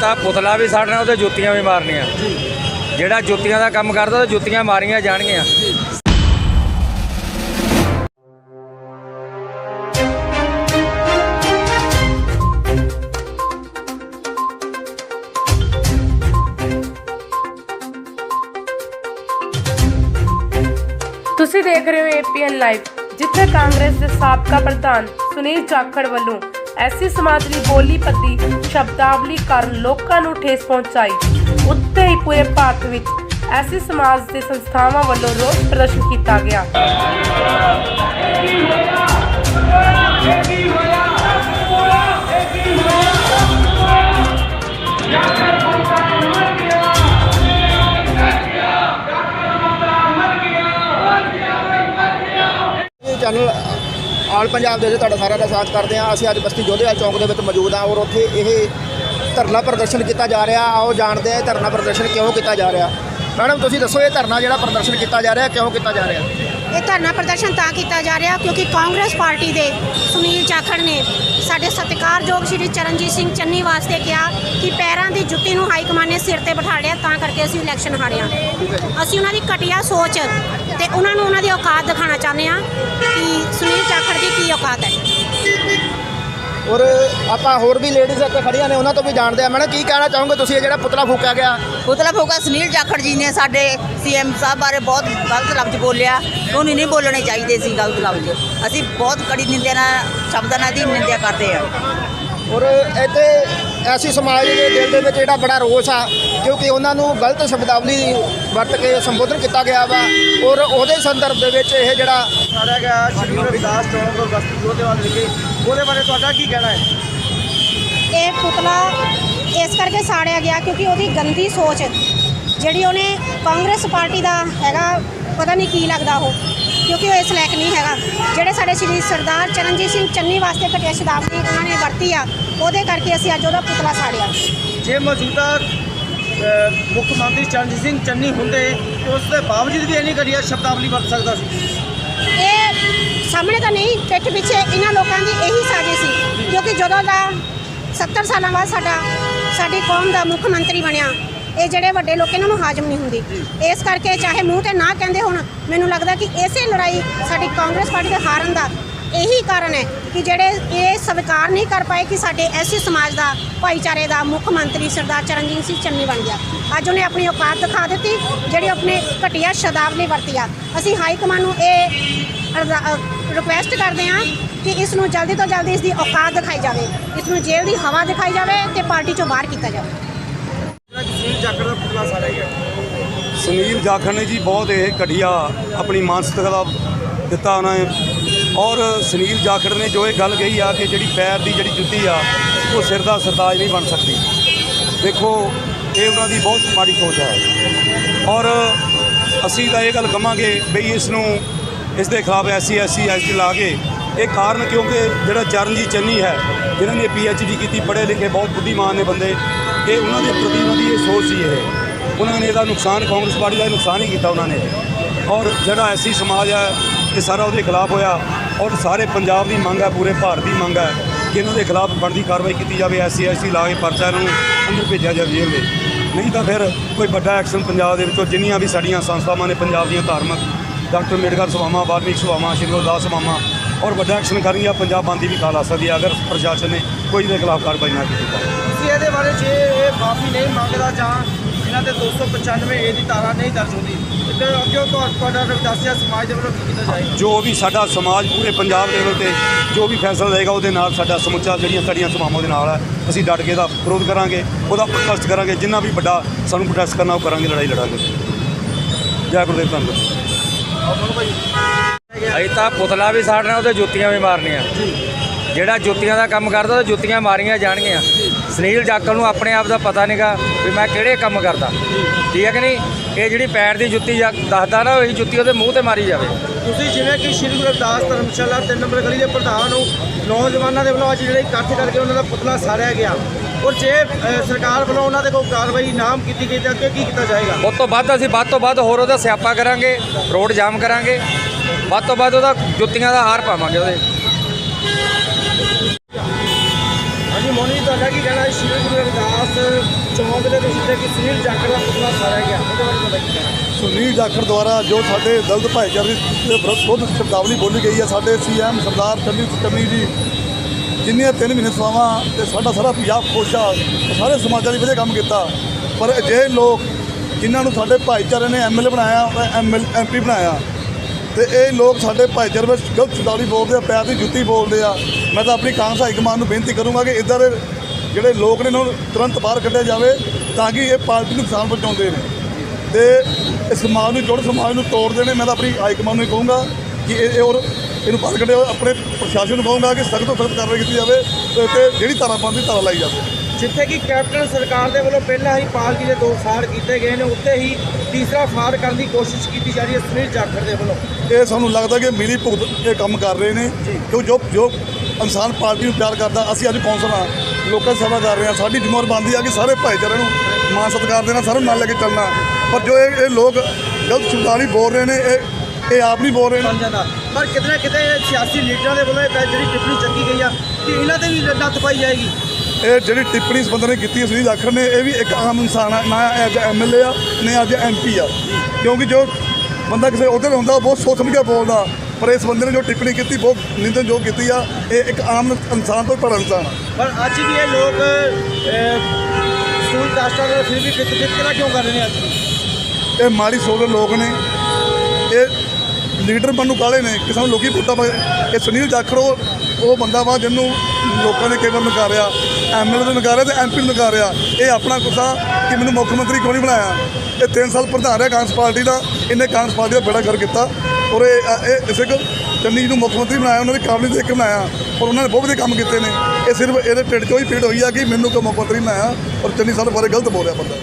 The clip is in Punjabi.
ਤਾਂ ਪੁਤਲਾ ਵੀ ਸਾੜਨਾ, ਉਹਦੇ ਜੁੱਤੀਆਂ ਵੀ ਮਾਰਨੀਆਂ। ਜਿਹੜਾ ਜੁੱਤੀਆਂ ਦਾ ਕੰਮ ਕਰਦਾ ਉਹ ਜੁੱਤੀਆਂ ਮਾਰੀਆਂ ਜਾਣਗੀਆਂ। ਤੁਸੀਂ ਦੇਖ ਰਹੇ ਹੋ ਏਪੀਐਨ ਲਾਈਵ ਜਿੱਥੇ ਕਾਂਗਰਸ ਦੇ ਸਾਬਕਾ ਪ੍ਰਧਾਨ ਸੁਨੀਲ ਜਾਖੜ ਵੱਲੋਂ ਐਸੀ ਸਮਾਜ ਲਈ ਬੋਲੀ ਪੱਤੀ ਸ਼ਬਦਾਵਲੀ ਕਾਰਨ ਲੋਕਾਂ ਨੂੰ ਠੇਸ ਪਹੁੰਚਾਈ। ਉੱਤੇ ਹੀ ਪੂਰੇ ਭਾਰਤ ਵਿੱਚ ਐਸੀ ਸਮਾਜ ਦੇ ਸੰਸਥਾਵਾਂ ਵੱਲੋਂ ਰੋਸ ਪ੍ਰਦਰਸ਼ਨ ਕੀਤਾ ਗਿਆ। ਆਲ ਪੰਜਾਬ ਦੇ ਵਿੱਚ ਤੁਹਾਡਾ ਸਾਰਿਆਂ ਦਾ ਸਵਾਗਤ ਕਰਦੇ ਹਾਂ। ਅਸੀਂ ਅੱਜ ਬਸਤੀ ਜੋਧੇਵਾਲ ਚੌਂਕ ਦੇ ਵਿੱਚ ਮੌਜੂਦ ਹਾਂ ਔਰ ਉੱਥੇ ਇਹ ਧਰਨਾ ਪ੍ਰਦਰਸ਼ਨ ਕੀਤਾ ਜਾ ਰਿਹਾ। ਆਓ ਜਾਣਦੇ ਹਾਂ ਇਹ ਧਰਨਾ ਪ੍ਰਦਰਸ਼ਨ ਕਿਉਂ ਕੀਤਾ ਜਾ ਰਿਹਾ। ਮੈਡਮ, ਤੁਸੀਂ ਦੱਸੋ ਇਹ ਧਰਨਾ ਜਿਹੜਾ ਪ੍ਰਦਰਸ਼ਨ ਕੀਤਾ ਜਾ ਰਿਹਾ, ਕਿਉਂ ਕੀਤਾ ਜਾ ਰਿਹਾ? ਇਹ ਧਰਨਾ ਪ੍ਰਦਰਸ਼ਨ ਤਾਂ ਕੀਤਾ ਜਾ ਰਿਹਾ ਕਿਉਂਕਿ ਕਾਂਗਰਸ ਪਾਰਟੀ ਦੇ ਸੁਨੀਲ ਜਾਖੜ ਨੇ ਸਾਡੇ ਸਤਿਕਾਰਯੋਗ ਸ਼੍ਰੀ ਚਰਨਜੀਤ ਸਿੰਘ ਚੰਨੀ ਵਾਸਤੇ ਕਿਹਾ ਕਿ ਪੈਰ ਜੁੱਤੀ ਨੂੰ ਹਾਈ ਕਮਾਂਡ ਨੇ ਸਿਰ ਤੇ ਬਿਠਾ ਲਿਆ ਤਾਂ ਕਰਕੇ ਅਸੀਂ ਇਲੈਕਸ਼ਨ ਹਾਰਿਆ ਅਸੀਂ ਉਹਨਾਂ ਦੀ ਘਟੀਆ ਸੋਚ ਤੇ ਉਹਨਾਂ ਨੂੰ ਉਹਨਾਂ ਦੀ ਔਕਾਤ ਦਿਖਾਉਣਾ ਚਾਹੁੰਦੇ ਹਾਂ ਕਿ ਸੁਨੀਲ ਜਾਖੜ ਦੀ ਕੀ ਔਕਾਤ ਹੈ। ਔਰ ਆਪਾਂ ਹੋਰ ਵੀ ਲੇਡੀਜ਼ ਇੱਥੇ ਖੜੀਆਂ ਨੇ ਉਹਨਾਂ ਤੋਂ ਵੀ ਜਾਣਦੇ ਆ ਮੈਡਮ ਕੀ ਕਹਿਣਾ ਚਾਹੋਗੇ ਤੁਸੀਂ ਇਹ ਜਿਹੜਾ ਪੁਤਲਾ ਫੂਕਿਆ ਗਿਆ। ਪੁਤਲਾ ਫੂਕਾ ਸੁਨੀਲ ਜਾਖੜ ਜੀ ਨੇ ਸਾਡੇ ਸੀਐਮ ਸਾਹਿਬ ਬਾਰੇ ਬਹੁਤ ਗਲਤ ਲਫ਼ਜ਼ ਬੋਲਿਆ। ਉਹਨੂੰ ਨਹੀਂ ਬੋਲਣੇ ਚਾਹੀਦੇ ਸੀ ਗਲਤ ਲਫ਼ਜ਼। ਅਸੀਂ ਬਹੁਤ ਕੜੀ ਨਿੰਦਿਆ ਨਾਲ ਸ਼ਬਦਾਂ ਨਾਲ ਦੀ ਨਿੰਦਿਆ ਕਰਦੇ ਆ ਔਰ ਇੱਥੇ ਐਸੀ ਸਮਾਜ ਦੇ ਦਿਲ ਦੇ ਵਿੱਚ ਜਿਹੜਾ ਬੜਾ ਰੋਸ ਆ ਕਿਉਂਕਿ ਉਹਨਾਂ ਨੂੰ ਗਲਤ ਸ਼ਬਦਾਵਲੀ ਵਰਤ ਕੇ ਸੰਬੋਧਨ ਕੀਤਾ ਗਿਆ ਵਾ ਔਰ ਉਹਦੇ ਸੰਦਰਭ ਦੇ ਵਿੱਚ ਇਹ ਜਿਹੜਾ ਸਾਰਿਆ ਗਿਆ ਸ਼੍ਰੀ ਰਵਿਦਾਸ ਚੌਂਕ ਔਰ ਬਸਤੀ ਜੋਧੇਵਾਲ ਵਿਖੇ। ਉਹਦੇ ਬਾਰੇ ਤੁਹਾਡਾ ਕੀ ਕਹਿਣਾ ਹੈ? ਇਹ ਪੁਤਲਾ ਇਸ ਕਰਕੇ ਸਾੜਿਆ ਗਿਆ ਕਿਉਂਕਿ ਉਹਦੀ ਗੰਦੀ ਸੋਚ ਜਿਹੜੀ ਉਹਨੇ ਕਾਂਗਰਸ ਪਾਰਟੀ ਦਾ ਹੈਗਾ ਪਤਾ ਨਹੀਂ ਕੀ ਲੱਗਦਾ ਉਹ। ਕਿਉਂਕਿ ਉਹ ਇਸ ਲਾਇਕ ਨਹੀਂ ਹੈਗਾ। ਜਿਹੜੇ ਸਾਡੇ ਸ਼੍ਰੀ ਸਰਦਾਰ ਚਰਨਜੀਤ ਸਿੰਘ ਚੰਨੀ ਵਾਸਤੇ ਘਟਿਆ ਸ਼ਤਾਬਦੀ ਉਹਨਾਂ ਨੇ ਵਰਤੀ ਆ ਉਹਦੇ ਕਰਕੇ ਅਸੀਂ ਅੱਜ ਉਹਦਾ ਪੁਤਲਾ ਸਾੜਿਆ। ਜੇ ਮੌਜੂਦਾ ਮੁੱਖ ਮੰਤਰੀ ਚਰਨਜੀਤ ਸਿੰਘ ਚੰਨੀ ਹੁੰਦੇ ਤੇ ਉਸ ਦੇ ਬਾਵਜੂਦ ਵੀ ਇੰਨੀ ਘਟੀਆ ਸ਼ਬਦਾਵਲੀ ਵਰਤ ਸਕਦਾ ਸੀ। ਇਹ ਸਾਹਮਣੇ ਤਾਂ ਨਹੀਂ ਪਿੱਠ ਪਿੱਛੇ ਇਹਨਾਂ ਲੋਕਾਂ ਦੀ ਇਹੀ ਸਾਜ਼ਿਸ਼ ਸੀ। ਕਿਉਂਕਿ ਜਦੋਂ ਦਾ 70 ਸਾਲਾਂ ਬਾਅਦ ਸਾਡਾ ਸਾਡੀ ਕੌਮ ਦਾ ਮੁੱਖ ਮੰਤਰੀ ਬਣਿਆ ਇਹ ਜਿਹੜੇ ਵੱਡੇ ਲੋਕ ਇਹਨਾਂ ਨੂੰ ਹਾਜ਼ਮ ਨਹੀਂ ਹੁੰਦੀ। ਇਸ ਕਰਕੇ ਚਾਹੇ ਮੂੰਹ ਤੇ ਨਾ ਕਹਿੰਦੇ ਹੋਣ, ਮੈਨੂੰ ਲੱਗਦਾ ਕਿ ਇਸੇ ਲੜਾਈ ਸਾਡੀ ਕਾਂਗਰਸ ਪਾਰਟੀ ਦੇ ਹਾਰਨ ਦਾ ਇਹੀ ਕਾਰਨ ਹੈ ਕਿ ਜਿਹੜੇ ਇਹ ਸਵੀਕਾਰ ਨਹੀਂ ਕਰ ਪਾਏ ਕਿ ਸਾਡੇ ਐਸੀ ਸਮਾਜ ਦਾ, ਭਾਈਚਾਰੇ ਦਾ ਮੁੱਖ ਮੰਤਰੀ ਸਰਦਾਰ ਚਰਨਜੀਤ ਸਿੰਘ ਚੰਨੀ ਬਣ ਗਿਆ। ਅੱਜ ਉਹਨੇ ਆਪਣੀ ਔਕਾਤ ਦਿਖਾ ਦਿੱਤੀ, ਜਿਹੜੀ ਆਪਣੇ ਘਟੀਆ ਸ਼ਬਦਾਵਲੀ ਵਰਤੀ ਆ। ਅਸੀਂ ਹਾਈ ਕਮਾਂਡ ਨੂੰ ਇਹ ਰਿਕੁਐਸਟ ਕਰਦੇ ਹਾਂ ਕਿ ਇਸ ਨੂੰ ਜਲਦੀ ਤੋਂ ਜਲਦੀ ਇਸ ਦੀ ਔਕਾਤ ਦਿਖਾਈ ਜਾਵੇ, ਇਸ ਨੂੰ ਜੇਲ੍ਹ ਦੀ ਹਵਾ ਦਿਖਾਈ ਜਾਵੇ ਤੇ ਪਾਰਟੀ ਚੋਂ ਬਾਹਰ ਕੀਤਾ ਜਾਵੇ ਜਿਹੜਾ ਜਸਵੀਰ ਜਾਖੜ ਦਾ ਪੁਤਲਾ ਸਾੜਿਆ ਗਿਆ ਸੁਨੀਲ ਜਾਖੜ ਨੇ ਜੀ ਬਹੁਤ ਇਹ ਘਟੀਆ ਆਪਣੀ ਮਾਨਸਿਕਤਾ ਦਾ ਦਿੱਤਾ ਉਹਨਾਂ ਨੇ। ਔਰ ਸੁਨੀਲ ਜਾਖੜ ਨੇ ਜੋ ਇਹ ਗੱਲ ਕਹੀ ਆ ਕਿ ਜਿਹੜੀ ਪੈਰ ਦੀ ਜਿਹੜੀ ਜੁੱਤੀ ਆ, ਉਹ ਸਿਰ ਦਾ ਸਰਤਾਜ ਨਹੀਂ ਬਣ ਸਕਦੀ। ਦੇਖੋ, ਇਹ ਉਹਨਾਂ ਦੀ ਬਹੁਤ ਮਾੜੀ ਸੋਚ ਹੈ ਔਰ ਅਸੀਂ ਤਾਂ ਇਹ ਗੱਲ ਕਵਾਂਗੇ ਬਈ ਇਸ ਨੂੰ ਇਸ ਦੇ ਖਿਲਾਫ ਐਸੀ ਐਸੀ ਐਸਟੀ ਲਾ ਕੇ। ਇਹ ਕਾਰਨ ਕਿਉਂਕਿ ਜਿਹੜਾ ਚਰਨਜੀਤ ਚੰਨੀ ਹੈ, ਜਿਨ੍ਹਾਂ ਨੇ ਡੀ ਕੀਤੀ, ਪੜ੍ਹੇ ਲਿਖੇ, ਬਹੁਤ ਬੁੱਧੀਮਾਨ ਨੇ ਬੰਦੇ, ਇਹ ਉਹਨਾਂ ਦੇ ਪ੍ਰਤੀ ਉਹਨਾਂ ਦੀ ਇਹ ਸੋਚ ਸੀ ਇਹ। ਉਹਨਾਂ ਨੇ ਇਹਦਾ ਨੁਕਸਾਨ, ਕਾਂਗਰਸ ਪਾਰਟੀ ਦਾ ਨੁਕਸਾਨ ਹੀ ਕੀਤਾ ਉਹਨਾਂ ਨੇ। ਔਰ ਜਿਹੜਾ ਐਸੀ ਸਮਾਜ ਹੈ, ਇਹ ਸਾਰਾ ਉਹਦੇ ਖਿਲਾਫ ਹੋਇਆ। ਔਰ ਸਾਰੇ ਪੰਜਾਬ ਦੀ ਮੰਗ ਹੈ, ਪੂਰੇ ਭਾਰਤ ਦੀ ਮੰਗ ਹੈ ਕਿ ਇਹਨਾਂ ਦੇ ਖਿਲਾਫ ਬਣਦੀ ਕਾਰਵਾਈ ਕੀਤੀ ਜਾਵੇ, ਐਸੀ ਐਸੀ ਲਾ ਕੇ ਪਰਚਾ ਇਹਨਾਂ ਨੂੰ ਅੰਦਰ ਭੇਜਿਆ ਜਾਵੇ ਜੇਲ੍ਹ ਦੇ ਨਹੀਂ ਤਾਂ ਫਿਰ ਕੋਈ ਵੱਡਾ ਐਕਸ਼ਨ ਪੰਜਾਬ ਦੇ ਵਿੱਚੋਂ ਜਿੰਨੀਆਂ ਵੀ ਸਾਡੀਆਂ ਸੰਸਥਾਵਾਂ ਨੇ ਪੰਜਾਬ ਦੀਆਂ ਧਾਰਮਿਕ, ਡਾਕਟਰ ਅੰਬੇਡਕਰ ਸਭਾਵਾਂ ਵਾਲਮੀਕ ਸਭਾਵਾਂ, ਸ਼੍ਰੀ ਗੁਰਦਾਸ ਸਭਾਵਾਂ, ਔਰ ਵੱਡਾ ਐਕਸ਼ਨ ਕਰਨਗੀਆਂ ਪੰਜਾਬ ਬੰਦੀ ਵੀ ਕਾਲ ਆ ਸਕਦੀ ਹੈ ਅਗਰ ਪ੍ਰਸ਼ਾਸਨ ਨੇ ਕੋਈ ਦੇ ਖਿਲਾਫ ਕਾਰਵਾਈ ਨਾ ਕੀਤੀ ਤਾਂ ਤੁਸੀਂ ਇਹਦੇ ਬਾਰੇ ਜੇ ਇਹ ਮਾਫੀ ਨਹੀਂ ਮੰਗਦਾ ਜਾਂ ਇਹਨਾਂ ਤੇ 295 ਏ ਦੀ ਧਾਰਾ ਨਹੀਂ ਦਰਜ ਹੁੰਦੀ ਤੇ ਅੱਗੇ ਤੁਹਾ- ਤੁਹਾਡਾ ਰਵਿਦਾਸੀਆ ਸਮਾਜ ਦੇ ਵੱਲੋਂ ਕੀ ਕੀਤਾ ਜਾਏਗਾ? ਜੋ ਵੀ ਸਾਡਾ ਸਮਾਜ ਪੂਰੇ ਪੰਜਾਬ ਲੈਵਲ ਤੇ ਜੋ ਵੀ ਫੈਸਲਾ ਲਏਗਾ ਉਹਦੇ ਨਾਲ ਸਾਡਾ ਸਮੁੱਚਾ ਜਿਹੜੀਆਂ ਸਾਡੀਆਂ ਸਭਾਵਾਂ ਉਹਦੇ ਨਾਲ ਹੈ ਅਸੀਂ ਡਟ ਕੇ ਦਾ ਵਿਰੋਧ ਕਰਾਂਗੇ ਉਹਦਾ ਪ੍ਰੋਟੈਸਟ ਕਰਾਂਗੇ ਜਿੰਨਾ ਵੀ ਵੱਡਾ ਸਾਨੂੰ ਪ੍ਰੋਟੈਸਟ ਕਰਨਾ ਉਹ ਕਰਾਂਗੇ ਲੜਾਈ ਲੜਾਂਗੇ। ਜੈ ਗੁਰਦੇਵ ਧੰਨਵਾਦ ਅਸੀਂ ਤਾਂ ਪੁਤਲਾ ਵੀ ਸਾੜਨਾ ਉਹਦੇ ਜੁੱਤੀਆਂ ਵੀ ਮਾਰਨੀਆਂ। ਜਿਹੜਾ ਜੁੱਤੀਆਂ ਦਾ ਕੰਮ ਕਰਦਾ ਉਹ ਜੁੱਤੀਆਂ ਮਾਰੀਆਂ ਜਾਣਗੀਆਂ। ਸੁਨੀਲ ਜਾਖੜ ਨੂੰ ਆਪਣੇ ਆਪ ਦਾ ਪਤਾ ਨਹੀਂਗਾ ਵੀ ਮੈਂ ਕਿਹੜੇ ਕੰਮ ਕਰਦਾ। ਠੀਕ ਹੈ ਕਿ ਨਹੀਂ? ਇਹ ਜਿਹੜੀ ਪੈਰ ਦੀ ਜੁੱਤੀ ਜਾ- ਦੱਸਦਾ ਨਾ ਉਹੀ ਜੁੱਤੀ ਉਹਦੇ ਮੂੰਹ ਤੇ ਮਾਰੀ ਜਾਵੇ। ਤੁਸੀਂ ਜਿਵੇਂ ਕਿ ਸ਼੍ਰੀ ਗੁਰੂ ਰਵਿਦਾਸ ਧਰਮਸ਼ਾਲਾ 3 ਨੰਬਰ ਗਲੀ ਦੇ ਪ੍ਰਧਾਨ ਨੂੰ ਨੌਜਵਾਨਾਂ ਦੇ ਵੱਲੋਂ ਅੱਜ ਜਿਹੜੇ ਇਕੱਠ ਕਰਕੇ ਉਹਨਾਂ ਦਾ ਪੁਤਲਾ ਸਾੜਿਆ ਗਿਆ। ਔਰ ਜੇ ਸਰਕਾਰ ਵੱਲੋਂ ਉਹਨਾਂ ਦੇ ਕੋਈ ਕਾਰਵਾਈ ਨਾਮ ਕੀਤੀ ਗਈ ਤਾਂ ਅੱਗੇ ਕੀ ਕੀਤਾ ਜਾਏਗਾ? ਉਸ ਤੋਂ ਵੱਧ ਅਸੀਂ ਵੱਧ ਤੋਂ ਵੱਧ ਹੋਰ ਉਹਦਾ ਸਿਆਪਾ ਕਰਾਂਗੇ ਰੋਡ ਜਾਮ ਕਰਾਂਗੇ। ਵੱਧ ਤੋਂ ਵੱਧ ਉਹਦਾ ਜੁੱਤੀਆਂ ਦਾ ਹਾਰ ਪਾਵਾਂਗੇ ਉਹਦੇ। ਹਾਂਜੀ ਮੋਨੀ ਤੁਹਾਡਾ ਕੀ ਕਹਿਣਾ ਹੈ? ਸ਼੍ਰੀ ਗੁਰੂ ਰਵਿਦਾਸ ਚੌਂਕ ਦੇ ਵਿੱਚ ਜਿੱਥੇ ਕਿ ਸੁਨੀਲ ਜਾਖੜ ਦਾ ਪੁਤਲਾ ਸਾੜਿਆ ਗਿਆ। ਉਹਦੇ ਬਾਰੇ ਤੁਹਾਡਾ ਕੀ ਕਹਿਣਾ ਸੁਨੀਲ ਜਾਖੜ ਦੁਆਰਾ ਜੋ ਸਾਡੇ ਦਲਤ ਭਾਈਚਾਰੇ ਦੇ ਵਿਰੁੱਧ ਖੁਦ ਸ਼ਬਦਾਵਲੀ ਬੋਲੀ ਗਈ ਹੈ, ਸਾਡੇ ਸੀਐਮ ਸਰਦਾਰ ਚੰਨੀ ਚੰਨੀ ਜੀ, ਜਿੰਨੀਆਂ ਤਿੰਨ ਮਹੀਨੇ ਸਵਾਵਾਂ ਤੇ ਸਾਡਾ ਸਾਰਾ ਪੰਜਾਬ ਖੁਸ਼ ਆ, ਸਾਰੇ ਸਮਾਜਾਂ ਲਈ ਵਧੀਆ ਕੰਮ ਕੀਤਾ। ਪਰ ਅਜਿਹੇ ਲੋਕ ਜਿਨ੍ਹਾਂ ਨੂੰ ਸਾਡੇ ਭਾਈਚਾਰੇ ਨੇ ਐਮਐਲਏ ਬਣਾਇਆ ਐਮਐਲ ਐਮਪੀ ਬਣਾਇਆ ਤੇ ਇਹ ਲੋਕ ਸਾਡੇ ਭਾਈਚਾਰੇ ਵਿੱਚ ਗਲਤ ਸ਼ਬਦਾਵਲੀ ਬੋਲਦੇ ਆ ਪੈਰ ਦੀ ਜੁੱਤੀ ਬੋਲਦੇ ਆ। ਮੈਂ ਤਾਂ ਆਪਣੀ ਕਾਂਗਰਸ ਹਾਈ ਕਮਾਂਡ ਨੂੰ ਬੇਨਤੀ ਕਰੂੰਗਾ ਕਿ ਇੱਦਾਂ ਦੇ ਜਿਹੜੇ ਲੋਕ ਨੇ ਇਹਨਾਂ ਨੂੰ ਤੁਰੰਤ ਬਾਹਰ ਕੱਢਿਆ ਜਾਵੇ ਤਾਂ ਕਿ ਇਹ ਪਾਰਟੀ ਨੂੰ ਨੁਕਸਾਨ ਪਹੁੰਚਾਉਂਦੇ ਨੇ। ਤੇ ਇਸ ਸਮਾਜ ਨੂੰ, ਜੋੜ ਸਮਾਜ ਨੂੰ ਤੋੜਦੇ ਨੇ ਮੈਂ ਤਾਂ ਆਪਣੀ ਹਾਈ ਕਮਾਂਡ ਨੂੰ ਕਹੂੰਗਾ ਕਿ ਇਹ ਔਰ ਇਹਨੂੰ ਬਾਹਰ ਕੱਢਿਆ, ਆਪਣੇ ਪ੍ਰਸ਼ਾਸਨ ਨੂੰ ਕਹੂੰਗਾ ਕਿ ਸਖਤ ਤੋਂ ਸਖਤ ਕਾਰਵਾਈ ਕੀਤੀ ਜਾਵੇ ਤੇ- ਤੇ ਜਿਹੜੀ ਧਾਰਾ ਬੰਦੀ ਧਾਰਾ ਲਾਈ ਜਾਵੇ। ਜਿੱਥੇ ਕਿ ਕੈਪਟਨ ਸਰਕਾਰ ਦੇ ਵੱਲੋਂ ਪਹਿਲਾਂ ਹੀ ਪਾਰਟੀ ਦੇ ਦੋ ਫਾੜ ਕੀਤੇ ਗਏ ਨੇ ਉੱਤੇ ਹੀ ਤੀਸਰਾ ਫਾੜ ਕਰਨ ਦੀ ਕੋਸ਼ਿਸ਼ ਕੀਤੀ ਜਾ ਰਹੀ ਹੈ ਸੁਨੀਲ ਜਾਖੜ ਦੇ ਵੱਲੋਂ। ਇਹ ਸਾਨੂੰ ਲੱਗਦਾ ਕਿ ਮਿਲੀ ਭੁਗਤ ਇਹ ਕੰਮ ਕਰ ਰਹੇ ਨੇ ਕਿਉਂ ਜੋ ਜੋ ਇਨਸਾਨ ਪਾਰਟੀ ਨੂੰ ਪਿਆਰ ਕਰਦਾ ਅਸੀਂ ਅੱਜ ਕੌਂਸਲ ਆ ਲੋਕਾਂ ਦੀ ਸੇਵਾ ਕਰ ਰਹੇ ਹਾਂ ਸਾਡੀ ਜ਼ਿੰਮੇਵਾਰੀ ਬਣਦੀ ਆ ਕਿ ਸਾਰੇ ਭਾਈਚਾਰੇ ਨੂੰ ਮਾਨ ਸਤਿਕਾਰ ਦੇਣਾ ਸਾਰਿਆਂ ਨੂੰ ਨਾਲ ਲੈ ਕੇ ਚੱਲਣਾ। ਪਰ ਜੋ ਇਹ ਇਹ ਲੋਕ ਗਲਤ ਸ਼ਬਦਾਵਲੀ ਬੋਲ ਰਹੇ ਨੇ ਇਹ ਇਹ ਆਪ ਨਹੀਂ ਬੋਲ ਰਹੇ ਨੇ। ਪਰ ਕਿਤੇ ਨਾ ਕਿਤੇ ਸਿਆਸੀ ਲੀਡਰਾਂ ਦੇ ਵੱਲੋਂ ਇਹ ਜਿਹੜੀ ਟਿੱਪਣੀ ਚੱਕੀ ਗਈ ਆ ਕਿ ਇਹਨਾਂ ਤੇ ਵੀ ਨੱਥ ਪਾਈ ਜਾਏਗੀ। ਇਹ ਜਿਹੜੀ ਟਿੱਪਣੀ ਇਸ ਬੰਦੇ ਨੇ ਕੀਤੀ ਸੁਨੀਲ ਜਾਖੜ ਨੇ ਇਹ ਵੀ ਇੱਕ ਆਮ ਇਨਸਾਨ ਆ ਨਾ ਐਜ ਐਮਐਲਏ ਆ ਨਾ ਅੱਜ ਐਮਪੀ ਆ। ਕਿਉਂਕਿ ਜੋ ਬੰਦਾ ਕਿਸੇ ਅਹੁਦੇ 'ਤੇ ਹੁੰਦਾ ਬਹੁਤ ਸੋਚ ਸਮਝ ਕੇ ਬੋਲਦਾ। ਪਰ ਇਸ ਬੰਦੇ ਨੇ ਜੋ ਟਿੱਪਣੀ ਕੀਤੀ ਬਹੁਤ ਨਿੰਦਣਯੋਗ ਕੀਤੀ ਆ। ਇਹ ਇੱਕ ਆਮ ਇਨਸਾਨ ਤੋਂ ਭੜਾ ਇਨਸਾਨ ਆ। ਪਰ ਅੱਜ ਵੀ ਇਹ ਲੋਕ ਸਕੂਲ ਕਾਸਟਾਂ ਦਾ ਫਿਰ ਵੀ ਕਿਤੇ ਕਿਤੇ ਕਿਉਂ ਕਰ ਰਹੇ ਨੇ ਅੱਜ? ਇਹ ਮਾੜੀ ਸੋਚ ਦੇ ਲੋਕ ਨੇ। ਇਹ ਲੀਡਰ ਬਣਨ ਨੂੰ ਕਾਲੇ ਨੇ? ਕਿਸੇ ਨੂੰ ਲੋਕੀ ਪੁੱਟਾ ਇਹ ਸੁਨੀਲ ਜਾਖੜ ਉਹ ਬੰਦਾ ਵਾ ਜਿਹਨੂੰ ਲੋਕਾਂ ਨੇ ਕੇਵਲ ਨਕਾਰਿਆ ਐਮਐਲਏ ਨੂੰ ਨਕਾਰਿਆ ਤੇ ਐਮਪੀ ਨੂੰ ਨਕਾਰਿਆ, ਇਹ ਆਪਣਾ ਗੁੱਸਾ ਕਿ ਮੈਨੂੰ ਮੁੱਖ ਮੰਤਰੀ ਕਿਉਂ ਨਹੀਂ ਬਣਾਇਆ? ਇਹ 3 ਸਾਲ ਪ੍ਰਧਾਨ ਰਿਹਾ ਕਾਂਗਰਸ ਪਾਰਟੀ ਦਾ, ਇਹਨੇ ਕਾਂਗਰਸ ਪਾਰਟੀ ਦਾ ਬੇੜਾ ਕਰ ਕੀਤਾ। ਔਰ ਇਹ ਇਹ ਇਸੇ ਕੋ ਚੰਨੀ ਨੂੰ ਮੁੱਖ ਮੰਤਰੀ ਬਣਾਇਆ, ਉਹਨਾਂ ਦੀ ਕਾਬਲੀਅਤ ਦੇਖ ਕੇ ਬਣਾਇਆ, ਔਰ ਉਹਨਾਂ ਨੇ ਬਹੁਤ ਵਧੀਆ ਕੰਮ ਕੀਤੇ ਨੇ। ਇਹ ਸਿਰਫ ਇਹਦੇ ਪਿੰਡ 'ਚੋਂ ਹੀ ਪੀੜ ਹੋਈ ਆ ਕਿ ਮੈਨੂੰ ਕਿਉਂ ਮੁੱਖ ਮੰਤਰੀ ਬਣਾਇਆ, ਔਰ ਚੰਨੀ ਸਾਹਿਬ ਬਾਰੇ ਗਲਤ ਬੋਲਿਆ ਬੰਦਾ।